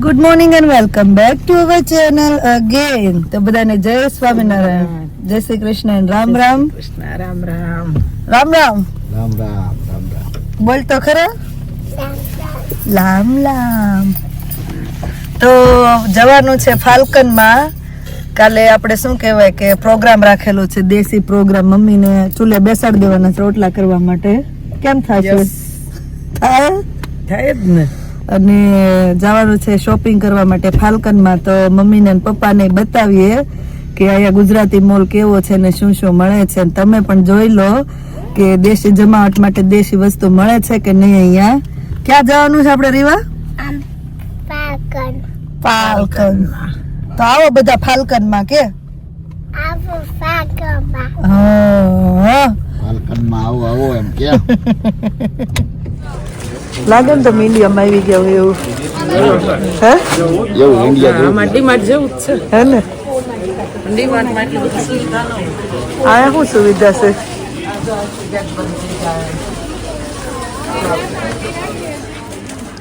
Good morning and welcome back to our channel again તો બધાને જય સ્વામિનારાયણ. જય શ્રી કૃષ્ણ રામ રામ. કૃષ્ણ રામ રામ. રામ રામ. રામ રામ રામ રામ. બોલ તો ખરા? લામ લામ. તો જવાનું છે ફાલ્કનમાં. કાલે આપણે શું કહેવાય કે પ્રોગ્રામ રાખેલો છે દેશી પ્રોગ્રામ. મમ્મીને ચૂલે બેસાડી દેવાના છે રોટલા કરવા માટે. કેમ થાય Yes. થાય? થાય જ ને. અને જવાનું છે શોપિંગ કરવા માટે ફાલ્કનમાં. તો મમ્મીને અને પપ્પાને બતાવીએ કે અહીંયા ગુજરાતી મોલ કેવો છે ને શું શું મળે છે. અને તમે પણ જોઈ લો કે દેશી જમાવટ માટે દેશી વસ્તુ મળે છે કે નહીં અહીંયા. ક્યાં જવાનું છે આપણે રીવા? ફાલ્કન. તો આવો બધા ફાલ્કનમાં કે? હા. ફાલ્કનમાં આવો આવો એમ કેમ લાગે ને તો મીડિયમ આવી ગયા હોય એવું. હે? એવું ઇન્ડિયા જેવું. ડીમાર્ટ જેવું જ છે. હે ને? ડીમાર્ટમાં એટલી બધી સુવિધા ન આ શું સુવિધા છે?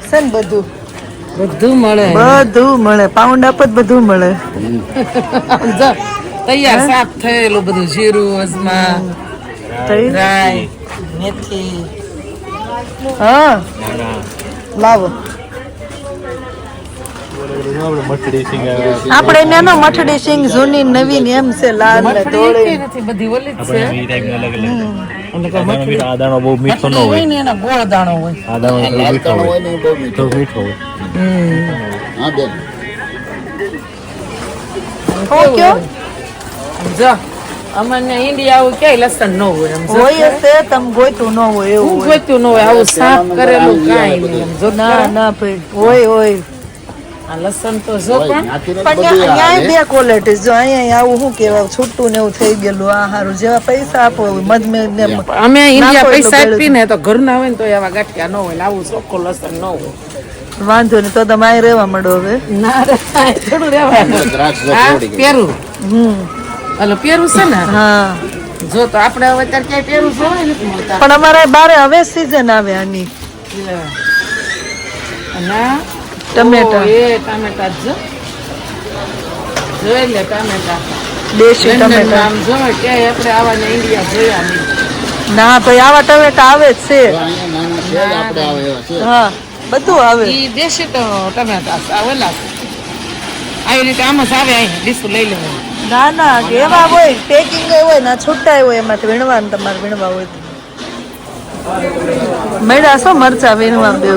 છે ને બધું? બધું મળે. બધું મળે. પાઉન્ડ આપ જ બધું મળે. જો, તૈયાર સાફ થયેલું બધું જીરું અજમા થઈ? રાઈ મેથી હા. લાવો. આપણે એને નો મઠડી સિંગ જૂની નવી ને એમ છે લાલ ને તોડી નથી બધી ઓલી છે. આપણે ટાઈપ અલગ અલગ આ દાણો બહુ મીઠો ન હોય. ને એના ગોળ દાણો હોય. આ દાણો મીઠો હોય. ને બહુ મીઠો મીઠો હોય. હા બેન. ઓકે જો. અમારે ઇન્ડિયા આવું ક્યાંય લસણ ન હોય એમ હોય હશે તમે ગોઈતું ન હોય એવું હું હોય. ન હોય આવું સાફ કરેલું કાંઈ નહીં જો ના ના ભાઈ હોય હોય. આ લસણ તો જો પણ ને અહીંયા બે ક્વોલિટી જો અહીંયા આવું શું કેવાય છૂટું ને એવું થઈ ગયેલું આ હારું જેવા પૈસા આપો મધમેહ ને અમે ઇન્ડિયા પૈસા ગળ્યું. આપીને તો ઘરના હોય ને તો એવા ગાંઠિયા ન હોય ને આવું ચોખ્ખું લસણ ન હોય. વાંધો નહીં તો તમે અહીં રહેવા માંડો હવે. ના થોડું રહેવાનું. પેરું હમ. ઓલું પહેરું છે ને? હા. જો તો આપણે હવે અત્યારે ક્યાંય પહેરું જોવાય નથી મળતા. પણ અમારે બારે હવે સીઝન આવે આની. અને ટમેટા. એ ટામેટા જ જો. જોઈ લે ટામેટા. દેશી ટમેટા. આમ જો ક્યાંય આપણે આવા ને ઇન્ડિયા જોયા નહીં. ના ભાઈ આવા ટમેટા આવે જ છે. તો હા બધું આવે. એ દેશી તો ટમેટા આવેલા છે. આવી રીતે આમ જ આવે અહીં ડીશું લઈ લેવું. ના ના, એવા હોય પેકિંગ હોય ના છૂટા હોય, એમાંથી વીણવાનું, તમારે વીણવા હોય. મેળા શું મરચા વીણવા બે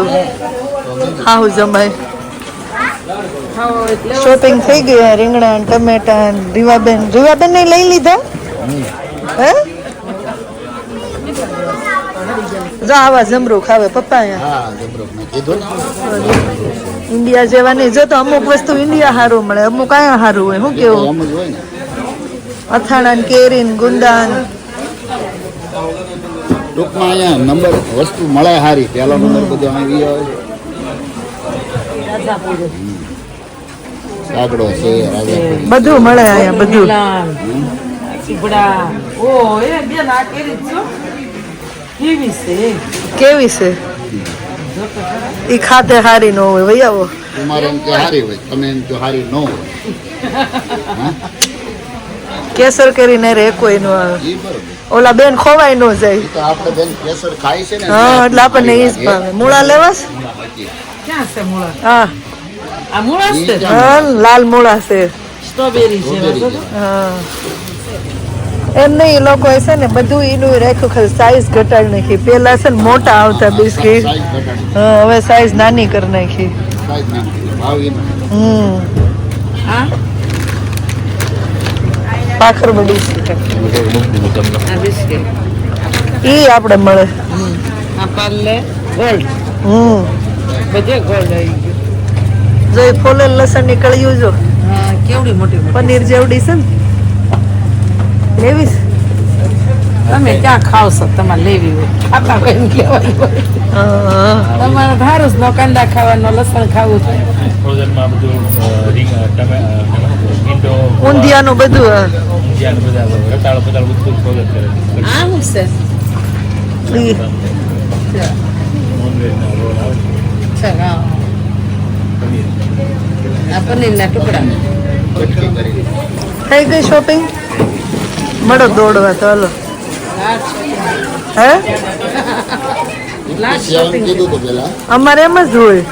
હા હું જમાય શોપિંગ થઈ ગઈ રીંગણા ટમેટા રીવાબેન રીવાબેન. ને લઈ લીધા? હે? જો આવા જમરૂખ ખાવે પપ્પા અહીંયા. હા કીધું. ઇન્ડિયા જેવા નહીં. જો તો અમુક વસ્તુ ઇન્ડિયા સારું મળે અમુક અહીંયા સારું હોય. શું કેવું? અથાણા ને કેરી ને ટૂંકમાં અહીંયા નંબર વસ્તુ મળે સારી પહેલો નંબર બધો આવી. કાગડો છે બધું મળે અહીંયા બધું. ઓ, એ બેન આ કેરી. કેવી છે કેવી છે ઈ ખાતે હારી ન હોય ભાઈ આવો તમારે એમ કે હારી હોય તમે એમ જો હારી ન હોય. કેસર કેરી ને રે કોઈ નો આવે. ઓલા બેન ખોવાય ન જાય. તો આપણે બેન કેસર ખાય છે ને હા એટલે આપણને ઈ જ ભાવે. મૂળા લેવાસ? ક્યાં છે મૂળા? હા. આ મૂળા છે? હા લાલ મૂળા છે. સ્ટ્રોબેરી છે. હા. એમ નહીં એ લોકો છે ને બધું એનું રાખ્યું ખાલી સાઈઝ ઘટાડી નાખી. પહેલાં છે ને મોટા આવતા બિસ્કીટ. હવે સાઈઝ નાની કરી નાખી. હમ. આ પાખર બધી આ બિસ્કિટ. આપણે મળે. હમ. બધે ગોલ્ડ આવી ગયું. જો ફોલેલ લસણ નીકળ્યું જો. હા કેવડી મોટી મોટી પનીર જેવડી છે ને? લેવીસ તમે ક્યાં ખાવ છો તમારે લેવી હોય. ખાતા હોય ને તમારે ધારું નો કાંદા ખાવાનું લસણ ખાવું છે. ઊંધિયાનું બધું આવું છે. પનીરના ટુકડા. થઈ ગઈ શોપિંગ મળો દોડવા તો હલો હે શિયાળામાં કીધું તો પેલા. અમારે એમ જ હોય.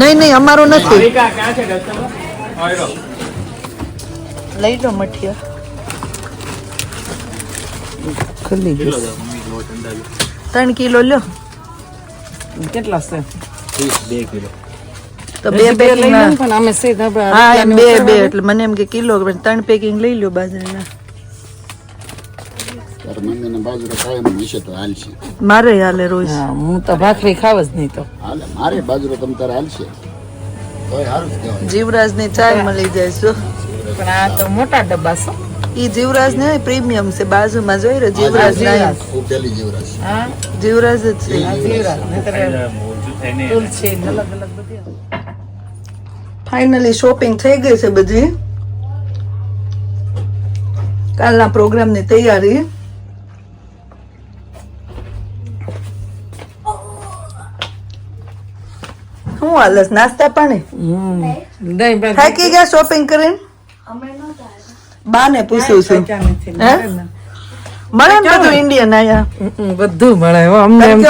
નહીં નહીં અમારું નથી. લઈ લો મઠિયા. ખુલ્લી ગઈ ત્રણ કિલો લ્યો. કેટલા છે? બે કિલો. તો બે બે પેકિંગ પણ અમે સીધા હા એમ બે બે એટલે મને એમ કે કિલો પણ ત્રણ પેકિંગ લઈ લ્યો બાજરીના. મારે હાલે રોજ. હું તો ભાખરી ખાવ જ નહીં તો. મારે બાજરો તમ તારે હાલશે. જીવરાજની ચાય મળી જાય છે. પણ આ તો મોટા ડબ્બા છે. ઈ જીવરાજ ને પ્રીમિયમ છે. બાજુમાં જોઈ રહ્યો જીવરાજ હા? જીવરાજ જ છે. તુલસી અલગ અલગ બધી. ફાઇનલી શોપિંગ થઈ ગઈ છે બધી. કાલના પ્રોગ્રામની તૈયારી શું હાલસ નાસ્તા પાણી? હમ. થાકી ગયા શોપિંગ કરીને? બા ને પૂછ્યું છું. હે? મળે ને બધું ઇન્ડિયન આયા બધું મળે. અમને એમ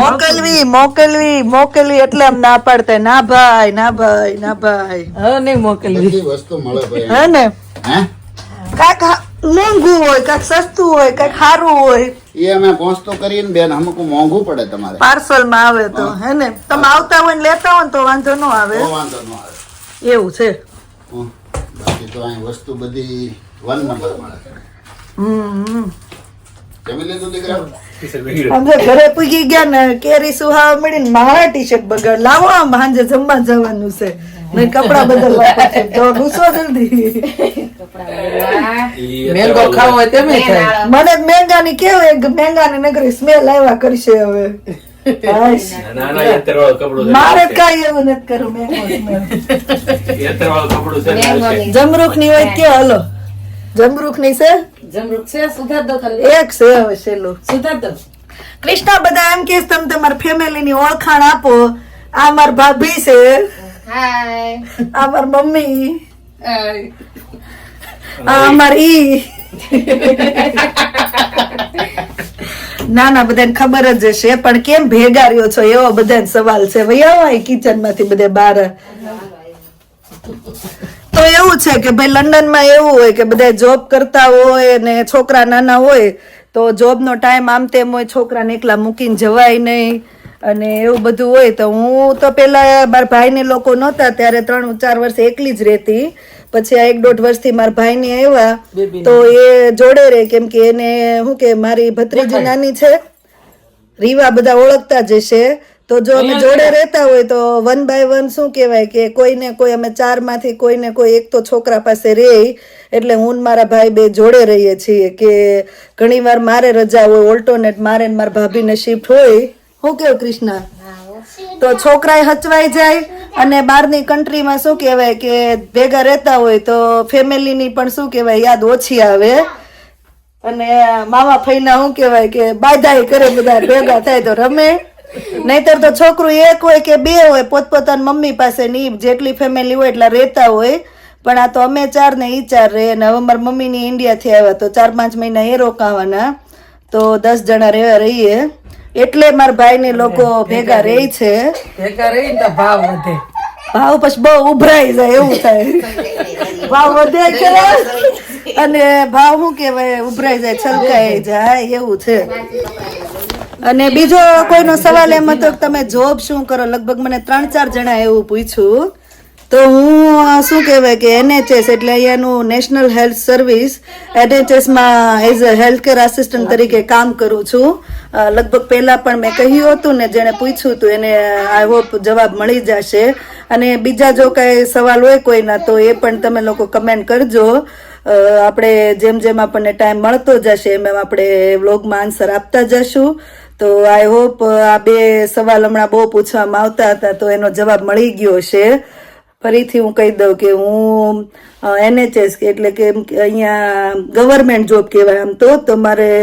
મોકલવી મોકલવી મોકલવી એટલે આમ ના પાડતા. ના ભાઈ ના ભાઈ ના ભાઈ. હા નહીં મોકલવી. વસ્તુ મળે ભાઈ. હે ને? કાક મોંઘું હોય કાંઈક સસ્તું હોય કાંઈક સારું હોય. એ અમે પહોંચતો કરીને બેન અમુક મોંઘું પડે તમારે. પાર્સલમાં આવે તો હે. ને? તમે આવતા હોય ને લેતા હોય ને તો વાંધો ન આવે. વાંધો ન આવે. એવું છે. બાકી તો અહીં વસ્તુ બધી વન નંબર મળે. અમે ઘરે પૂગી ગયા ને કેરી સુહાવા મળી ને મારા ટી શર્ટ બગાડ. લાવો આમ સાંજે જમવા જવાનું છે. કપડા બદલવા પડશે. તો ગુસ્સો જલ્દી. મેંગો ખાવો હોય તેમ થાય. મને મેંગા ની કેવું એક મેંગા ની નગરી સ્મેલ આવ્યા કરશે હવે. મારે કઈ એવું નથી કરવું. જમરૂખની હોય કે હલો. જમરૂખ નહીં છે? જમરૂખ છે સુધાર દો એક છે હવે છેલ્લું. સુધાર દો કૃષ્ણા બધા એમ કે તમે તમારા ફેમિલી ની ઓળખાણ આપો. આ માર ભાભી છે. આ માર મમ્મી. આ અમાર ઈ. ના ના બધાને ખબર જ હશે પણ કેમ ભેગા રહ્યો છો? એવો બધાને સવાલ છે. ભાઈ કિચનમાંથી બધા બહાર તો એવું છે કે ભાઈ લંડનમાં એવું હોય કે બધા જોબ કરતા હોય ને છોકરા નાના હોય તો જોબનો ટાઈમ આમ તેમ હોય છોકરાને એકલા મૂકીને જવાય નહીં. અને એવું બધું હોય તો હું તો પહેલાં મારા ભાઈને લોકો નહોતા ત્યારે ત્રણ ચાર વર્ષ એકલી જ રહેતી. પછી આ એક દોઢ વર્ષથી મારા ભાઈને આવ્યા તો એ જોડે રહે કેમ કે એને શું કે મારી ભત્રીજી નાની છે. રીવા બધા ઓળખતા જ હશે. તો જો અમે જોડે રહેતા હોય તો વન બાય વન શું કહેવાય કે કોઈને કોઈ અમે ચારમાંથી કોઈને કોઈ એક તો છોકરા પાસે રહે એટલે હું મારા ભાઈ બે જોડે રહીએ છીએ કે ઘણી વાર મારે રજા હોય ઓલ્ટોનેટ મારે મારા ભાભીને શિફ્ટ હોય. હું કેવું કૃષ્ણા? તો છોકરાએ હચવાઈ જાય અને બહારની કન્ટ્રીમાં શું કહેવાય કે ભેગા રહેતા હોય તો ફેમિલીની પણ શું કહેવાય યાદ ઓછી આવે. અને મામા ફઈના શું કહેવાય કે બાધાઈ કરે બધા ભેગા થાય તો રમે. નહીતર તો છોકરું એક હોય કે બે હોય પોતપોતાની મમ્મી પાસે ની જેટલી ફેમિલી હોય એટલા રહેતા હોય. પણ આ તો અમે ચાર ને ઈ ચાર રહે અને હવે મારી મમ્મીની ઇન્ડિયાથી આવ્યા તો ચાર પાંચ મહિના એ રોકાવાના. તો દસ જણા રહેવા રહીએ. એટલે મારા ભાઈને લોકો ભેગા રહે. છે. ભેગા રહી ને ભાવ વધે. ભાવ પછી બહુ ઉભરાઈ જાય એવું થાય. ભાવ વધે ખરા અને ભાવ શું કહેવાય? ઉભરાઈ જાય છલકાઈ જાય એવું છે. અને બીજો કોઈનો સવાલ એમ હતો કે તમે જોબ શું કરો? લગભગ મને ત્રણ ચાર જણા એવું પૂછ્યું. તો હું શું કહેવાય કે એનએચએસ એટલે અહીંયાનું national health service એનએચએસમાં as a health care assistant તરીકે કામ કરું છું. લગભગ પહેલાં પણ મેં કહ્યું હતું ને, જેણે પૂછ્યું હતું, એને આઈ હોપ જવાબ મળી જશે. અને બીજા જો કાંઈ સવાલ હોય કોઈના, તો એ પણ તમે લોકો કમેન્ટ કરજો. આપણે જેમ જેમ આપણને ટાઈમ મળતો જશે, એમ એમ આપણે વ્લોગમાં આન્સર આપતા જશું. તો આઈ હોપ આ બે સવાલ હમણાં બહુ પૂછવામાં આવતા હતા, તો એનો જવાબ મળી ગયો છે. ફરીથી હું કહી દઉં કે હું એનએચએસ એટલે કે અહીંયા ગવર્મેન્ટ જોબ કહેવાય આમ તો તમારે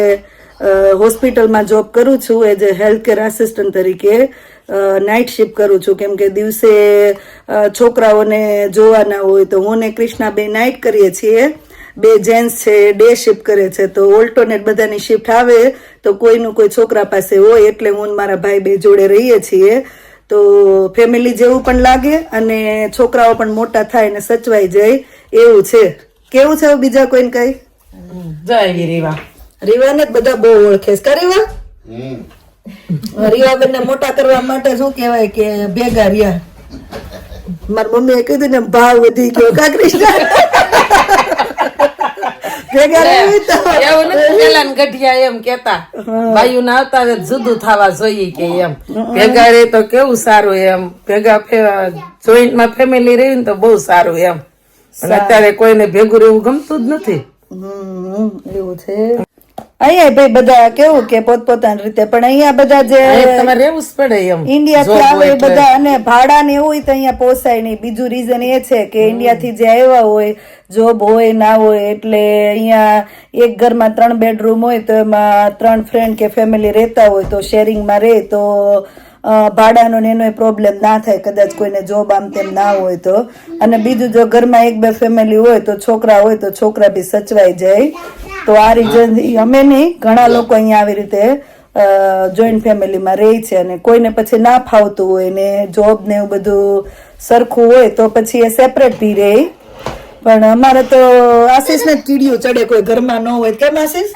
હોસ્પિટલમાં જોબ કરું છું as a health care assistant તરીકે નાઇટ શિફ્ટ કરું છું, કેમ કે દિવસે છોકરાઓને જોવાના હોય તો હું ને કૃષ્ણાબેન નાઇટ કરીએ છીએ. બે જેન્ટ્સ છે ડે શિફ્ટ કરે છે તો ઓલ્ટરનેટ બધાની શિફ્ટ આવે તો કોઈનું કોઈ છોકરા પાસે હોય એટલે હું મારા ભાઈ બે જોડે રહીએ છીએ. તો ફેમિલી જેવું પણ લાગે અને છોકરાઓ પણ મોટા થાય અને સચવાઈ જાય એવું છે. કેવું છે બીજા કોઈને કઈ? જય રીવા. રીવાને જ બધા બહુ ઓળખે છે. રીવા? હમ. રીવાબેન મોટા કરવા માટે શું કહેવાય કે ભેગા રહ્યા. મારી મમ્મીએ કીધું ને ભાવ વધી ગયો. કા કૃષ્ણ? એવું નથી પેલા ગઢિયા એમ કેતા ભાઈઓ ના આવતા જુદું થવા જોઈએ કે એમ. ભેગા રે તો કેવું સારું એમ. ભેગા જોઈન્ટમાં ફેમિલી રહી ને તો બહુ સારું એમ. અત્યારે કોઈને ભેગું રહેવું ગમતું જ નથી. એવું છે. અહીંયા ભાઈ બધા કેવું કે પોતપોતાની રીતે પણ અહીંયા બધા જે તમારે રહેવું જ પડે એમ. ઇન્ડિયા થી આવે બધા અને ભાડા ને એવું હોય તો અહીંયા પોસાય નહીં. બીજું રીઝન એ છે કે ઇન્ડિયા થી જે આવ્યા હોય જોબ હોય ના હોય એટલે અહીંયા એક ઘરમાં ત્રણ બેડરૂમ હોય તો એમાં ત્રણ ફ્રેન્ડ કે ફેમિલી રહેતા હોય તો શેરિંગમાં રહે તો ભાડાનો ને એનો પ્રોબ્લેમ ના થાય. કદાચ કોઈને જોબ આમ તેમ ના હોય તો. અને બીજું જો ઘરમાં એક બે ફેમિલી હોય તો છોકરા હોય તો છોકરા બી સચવાઈ જાય. તો આ રીઝન અમે નહીં. ઘણા લોકો અહીંયા આવી રીતે જોઈન્ટ ફેમિલીમાં રહે છે અને કોઈને પછી ના ફાવતું હોય ને જોબ ને એવું બધું સરખું હોય તો પછી એ સેપરેટ બી રહે. પણ અમારે તો આશીષ ને જ કીડિયું ચડે કોઈ ઘરમાં ન હોય. કેમ આશીષ.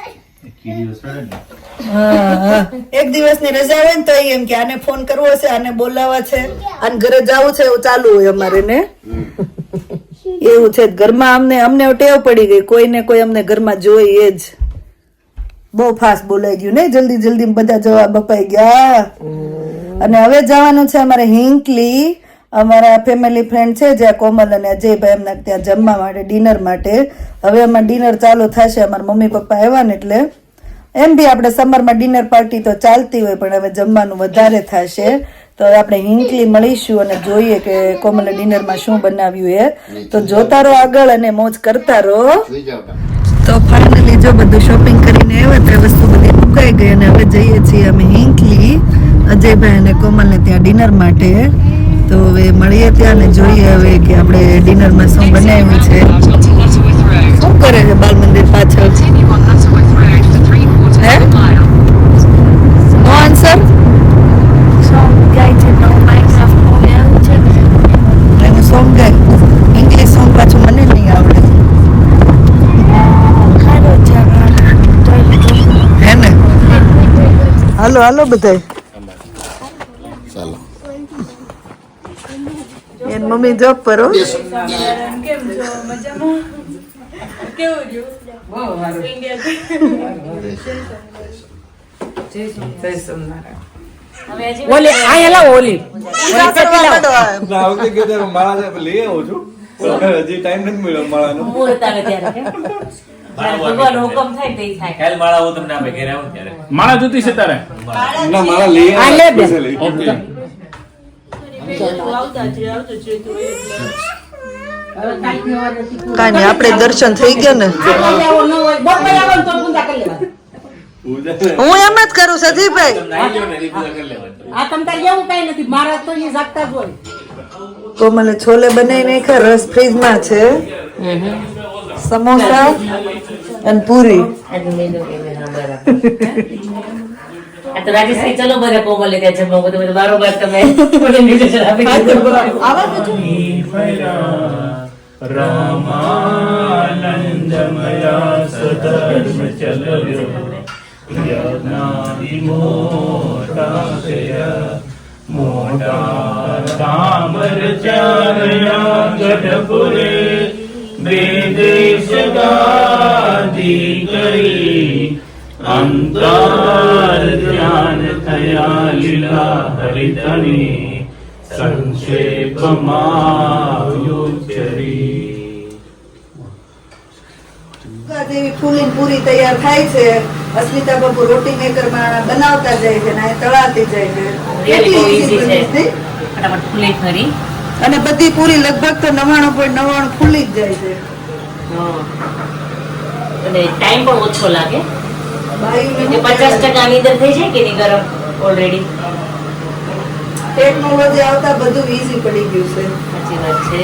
એક દિવસની રજા હોય ને તો એમ કે આને ફોન કરવો છે આને બોલાવવા છે આને ઘરે જવું છે એવું ચાલુ હોય અમારે ને. એવું છે ઘરમાં અમને અમને ટેવ પડી ગઈ. કોઈને કોઈ અમને ઘરમાં જોઈએ જ. બહુ ફાસ્ટ બોલાઈ ગયું. ને જલ્દી જલ્દી બધા જવાબ અપાઈ ગયા. અને હવે જવાનું છે અમારે હિંકલી. અમારા ફેમિલી ફ્રેન્ડ છે જ્યાં કોમલ અને અજયભાઈ એમના ત્યાં જમવા માટે ડિનર માટે. હવે અમારે ડિનર ચાલુ થશે. અમારા મમ્મી પપ્પા આવ્યા ને એટલે એમ બી આપણે સમરમાં ડિનર પાર્ટી તો ચાલતી હોય, પણ હવે જમવાનું વધારે થશે. તો આપણે હિંકલી મળીશું અને જોઈએ કે કોમલ ડિનરમાં શું બનાવ્યું એ. તો જોતા રહો આગળ અને મોજ કરતા રહો. તો ફાઇનલી જો બધું શોપિંગ કરીને આવ્યા ત્યાં વસ્તુ બધી મુકાઈ ગઈ અને હવે જઈએ છીએ અમે હિંકલી અજયભાઈ અને કોમલને ત્યાં ડિનર માટે. તો હવે મળીએ ત્યાં ને જોઈએ હવે કે આપણે ડિનરમાં શું બનાવ્યું છે. શું કરે છે બાલ મંદિર પાછળ હે નો આન્સર એનું સોંગ ગાય ઇંગ્લિશ સોંગ પાછું મને નહીં આવડે હે ને હાલો હાલો બધાય. ચાલો. એન મમ્મી જોબ પર હો. ઓલી લાવો ઓલી. ઓલી કે માળા લઈ આવું છું. હજી ટાઈમ નથી મળ્યો માળાનો. ભગવાનનો હુકમ થાય તે થાય. ખ્યાલ માળા હું તમને આપે ઘરે આવું ત્યારે. માળા જોતી છે તારે? ના માળા લઈ આ લે બે. ઓકે. કાંઈ નહીં આપણે દર્શન થઈ ગયા ને. હું એમ જ કરું સજીભાઈ નાઈ લ્યો ને એ પૂજા કરી લેવાની આ તમ એવું કઈ નથી મારા તો એ જાગતા જ હોય. કોમલે છોલે બનાવીને નાખ્યા રસ ફ્રીજમાં છે. સમોસા અને પૂરી ચલો કોમલે જમવા. બધું બધું બારોબાર તમે. રામાનંદમયા ચલવ્યો. યજ્ઞાદિ મોટા મોટા તામર ચારયા ગઢપુરે. વેદેશ ગાદી કરી અંતર ધ્યાન થયા લીલા હરિતની સંક્ષેપમાં યુચરી જેવી ફૂલીને પૂરી તૈયાર થાય છે અસ્મિતા બાપુ રોટી મેકરમાં બનાવતા જાય છે ને તળાતી જાય છે। કેટલી. ફટાફટ ફૂલી ફરી। અને બધી પૂરી લગભગ તો નવાણું પોઈન્ટ નવાણું ખુલી જ જાય છે. અને ટાઈમ પણ ઓછો લાગે? પચાસ ટકા આની અંદર થઈ જાય કે નહીં ગરમ ઓલરેડી ટેકનોલોજી આવતા બધું ઈઝી પડી ગયું છે. સાચી વાત છે.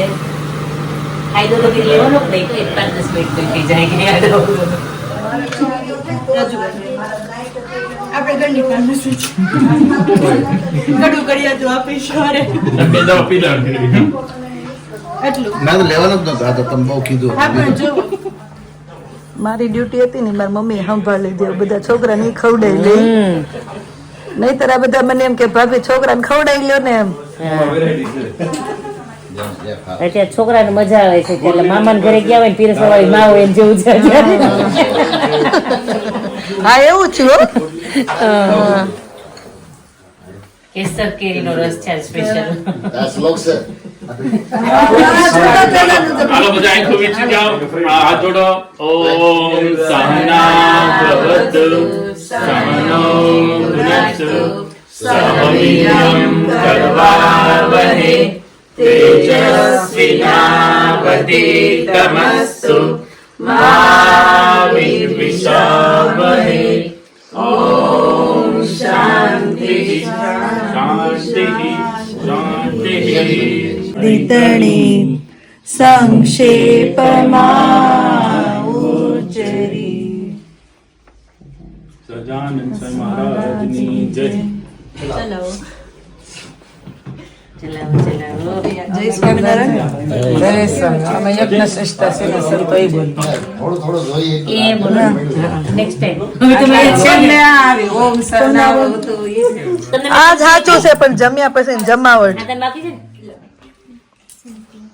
ફાયદો તો બી લેવાનો જ નહીં તો એક પાંચ દસ મિનિટ થઈ જાય કે યાદ બે દવા પીધા મેં તો લેવાનું જ નતું. આ તો તમે બહુ કીધું. મારી ડ્યુટી હતી ને મારી મમ્મી સંભાળી દે બધા છોકરા નહીં ખવડાવી લે. નહીતર આ બધા મને એમ કે ભાભી છોકરાને ખવડાવી લ્યો ને એમ. એટલે છોકરાને મજા આવે છે એટલે મામાને ઘરે ગયા હોય ને પીરસવા માં હોય જેવું છે હા એવું છે હો. કેસર કેરીનો રસ છે સ્પેશિયલ આ શ્લોક છે. હાલો બધા આંખો વીંચી જાઓ. હાથ જોડો. ઓમ સહના ભવતુ સહનો ભુનક્તુ સહ વીર્યં કરવાવહે તેજસ્વિનાવતીતમસ્તુ. મા વિદ્વિષાવહે દીતણી સંક્ષેપમાં ઉજરી સજાનંદ મહારાજની જય ચલાવો ચલાવો જય સ્વામિનારાયણ જય સ્વામી અમે યજ્ઞ શ્રેષ્ઠ છે ને સંતો ઈ બોલ થોડું થોડું જોઈએ એ બોલો નેક્સ્ટ ટાઈમ હવે તમે છેલ્લે આ ઓમ સહનાવતુ ઈ છે. આ સાચું છે પણ જમ્યા પછી જમાવટ આ તને બાકી છે ને? આ લાલ ફૂલ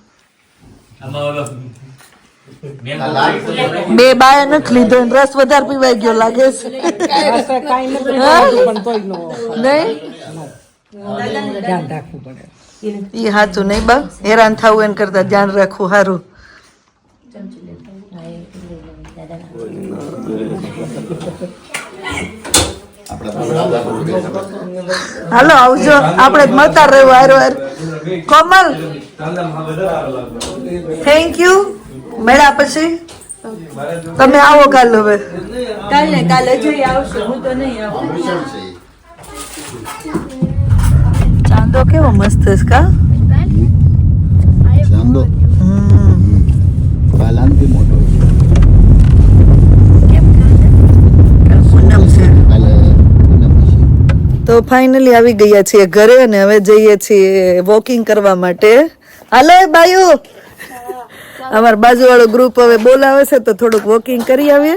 બે બાય નથી લીધો રસ વધારે પીવાઈ ગયો લાગે છે? નહીં? ઈ સાચું નહીં બા. હેરાન થવું એને કરતા ધ્યાન રાખવું સારું બધા હાલો આવજો. આપણે જ મળતા રહ્યું વાર વાર કોમલ આવે. થેન્ક યુ મળ્યા પછી. તમે આવો કાલ હવે. કોમ્પિટિશન છે ઈ. ચાંદો કેવો મસ્ત છે કા? ચાંદો. બાલાનથી મોટો પૂનમ છે કાલે પૂનમ છે. તો ફાઇનલી આવી ગયા છીએ ઘરે અને હવે જઈએ છીએ વોકિંગ કરવા માટે. હાલો બાયુ. અમાર બાજુવાળો ગ્રુપ હવે બોલાવે છે તો થોડુંક વોકિંગ કરી આવીએ.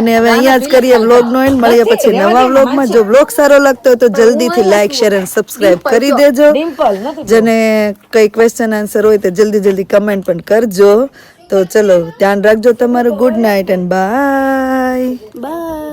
અને હવે અહીંયા જ કરીએ વ્લોગ નો એન્ડ મળીએ પછી નવા વ્લોગમાં જો વ્લોગ સારો લાગતો હોય તો જલ્દીથી લાઈક શેર અને સબસ્ક્રાઇબ કરી દેજો. જેને કઈ ક્વેશ્ચન આન્સર હોય તો જલ્દી જલ્દી કમેન્ટ પણ કરજો. તો ચલો ધ્યાન રાખજો તમારું. Good night and bye bye